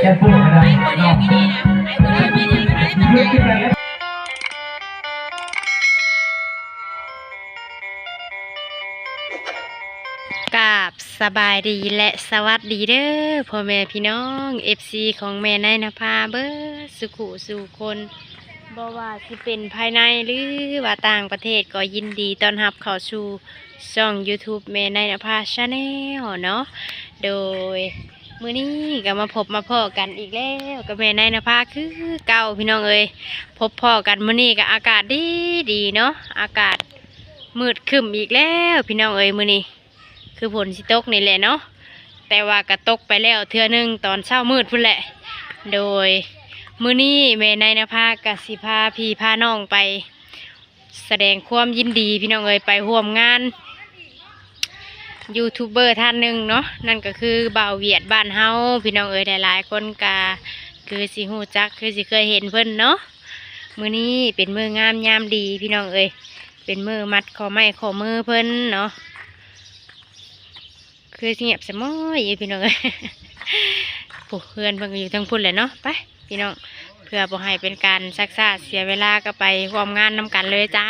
แค่พูดก็ไม่ได้คนเรียกไม่ดีนะขึ้คนเรียกไปแล้วกาบสบายดีและสวัสดีเด้อพ่อแม่พี่น้อง FC ของแม่นายนภาเบอร์สุขุสู่คนบ่ว่าสิเป็นภายในหรือว่าต่างประเทศก็ยินดีต้อนรับเข้าสู่ช่อง YouTube แม่นายนภาชาแนลเนาะโดย มื้อนี้ก็มาพบมาพ่อกันอีกแล้วกับแม่นายนภาคือเก่าพี่น้องเอ้ยพบพ่อกันมื้อนี้ก็อากาศดีดีเนาะอากาศมืดครึ้มอีกแล้วพี่น้องเอ้ยมื้อนี้คือฝนสิตกนี่แหละเนาะแต่ว่ากระตกไปแล้วเทื่อหนึงตอนเช้ามืดพุ่นแหละ โดยมื้อนี้แม่นายนภากับสิพาพี่พาน้องไป แสดงความยินดีพี่น้องเอ๋ยไปร่วมงาน ยูทูบเบอร์ท่านหนึ่งเนาะนั่นก็คือบ่าวเวียดบ้านเฮาพี่น้องเอ๋ยหลายๆคนกาคือสิหูจักคือสิเคยเห็นเพิ่นเนาะมือนี้เป็นมืองามยามดีพี่น้องเอ๋ยเป็นมือมัดขอไม้ขอมือเพิ่นเนาะคือเงียบสมอยอยพี่น้องเอ้ยผู้เพื่อนเพิ่งอยู่ทั้งพุ่นเลยเนาะไปพี่น้องเพื่อบ่ให้เป็นการซักซ่าเสียเวลาก็ไปร่วมงานนำกันเลยจ้า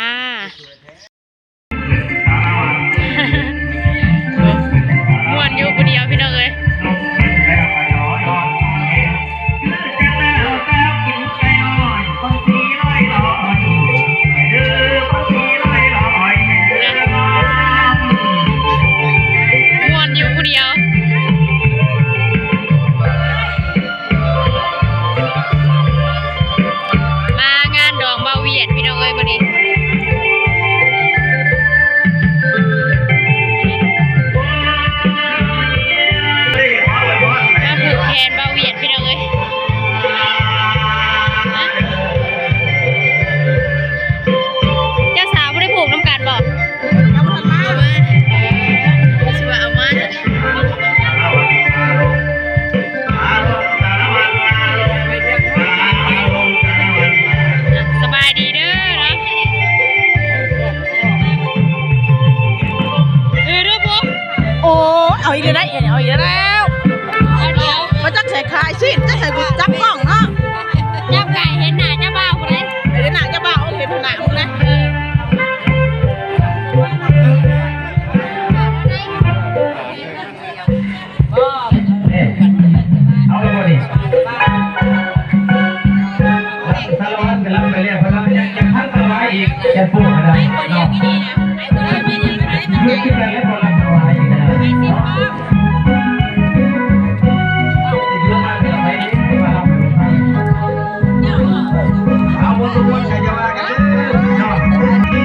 Yeah.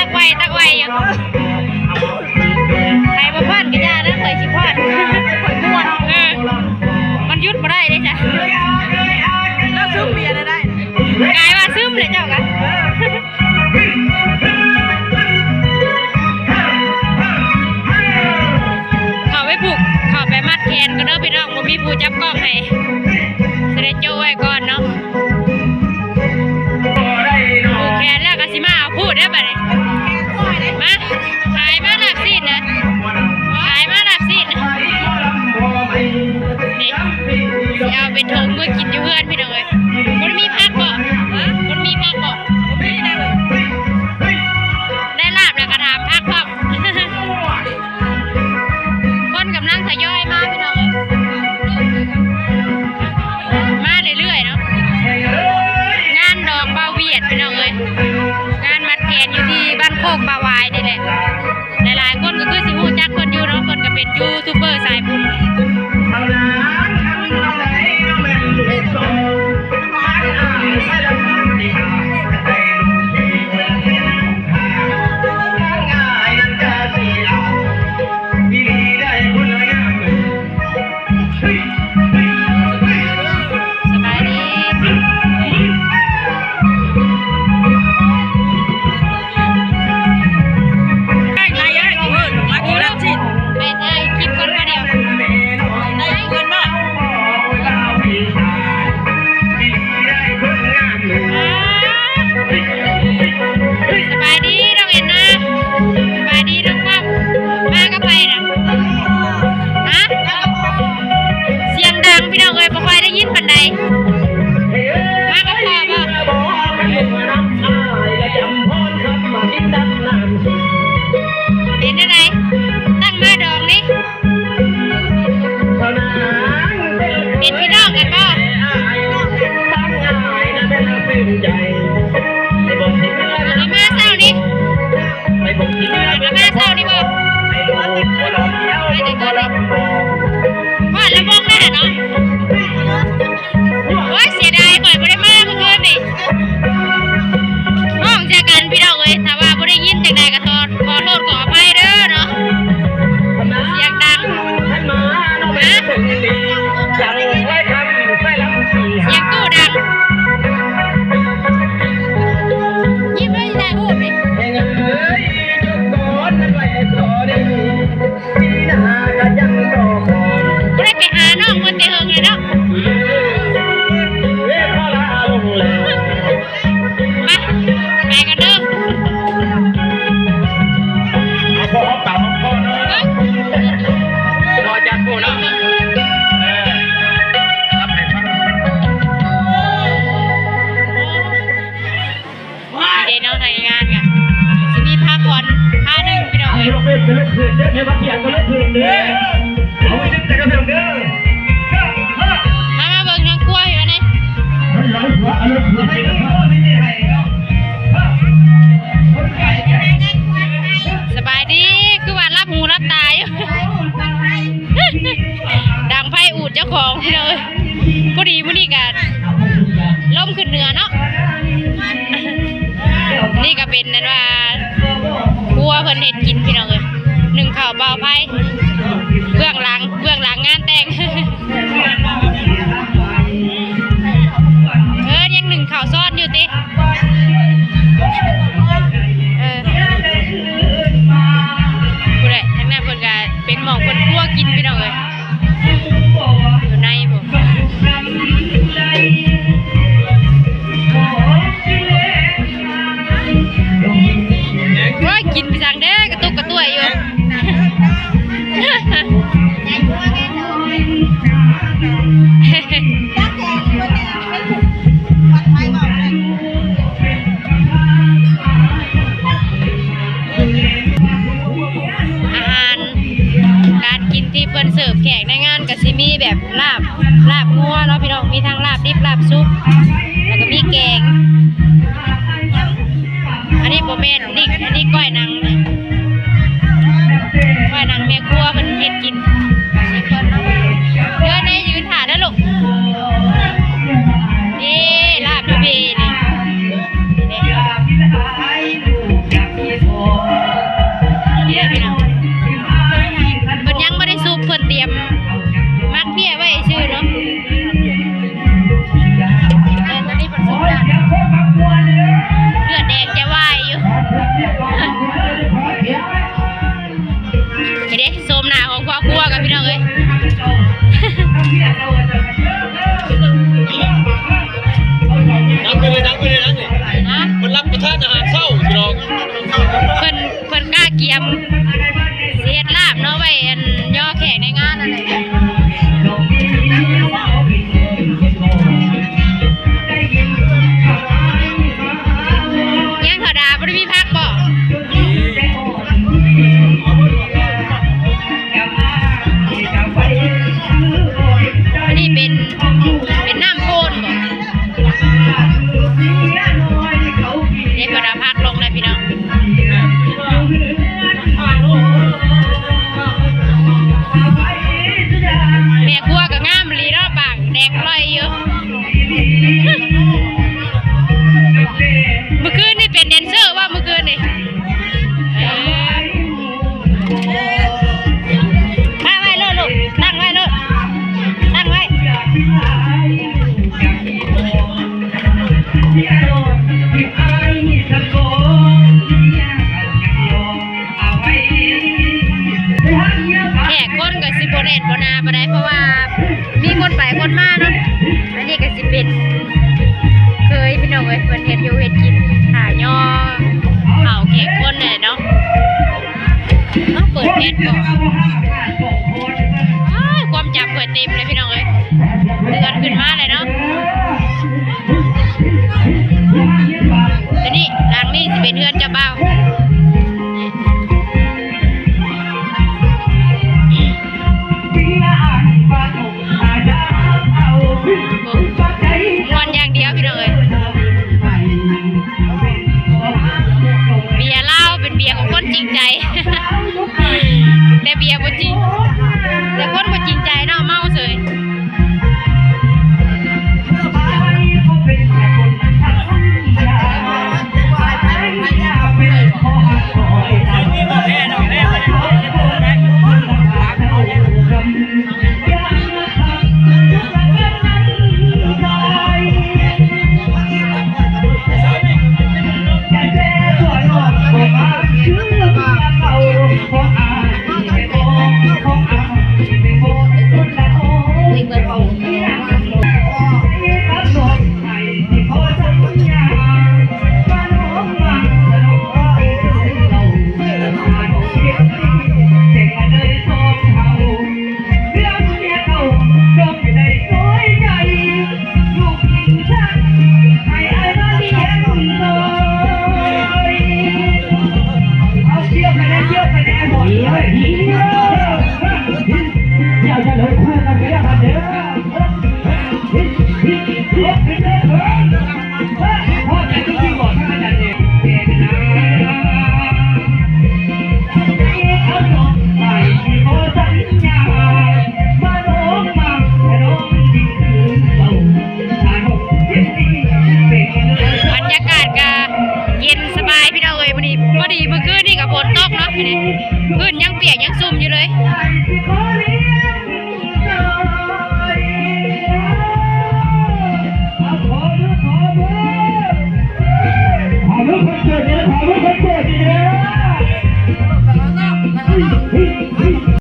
ตักไว้ตักไว้ยังใครมาพอดกันยานะเคยชิพอดมันมันยุดมาได้เลยจ้ะแล้วซื้อเบียร์ได้ไงายว่าซึมเลยเจ้ากันเขาไปผูกเขาไปมัดแขนก็เด้อพี่น้องมันมีผู้จับกล้องให้เสร็จโจไว้ก่อนเนาะ คปลาวายนี่แหละ หลายๆคนก็คือสิฮู้จักคนอยู่เนาะคนก็เป็นยูทูบเบอร์ Amen, Tony Bob. พอดีมื้นี้กันล่มขึ้นเหนือเนาะ นี่ก็เป็นนั่นว่าบัวเพิ่นเห็ดกินพี่น้องเลยหนึ่งข่าวเบาไผ่เบื้องหลังเบื้องหลังงานแต่ง เออยังหนึ่งข่าวซ้อนอยู่ติ เสิร์ฟแขกในงานกะซิมีแบบลาบลาบงัวเนาะพี่น้องมีทั้งลาบดิบลาบซุปแล้วก็มีแกง อันนี้โบเมนนี่อันนี้ก้อยนาง ความจับเปิดเต็มเลยพี่น้องเลยเตือนขึ้นมาเลยเนาะ be able to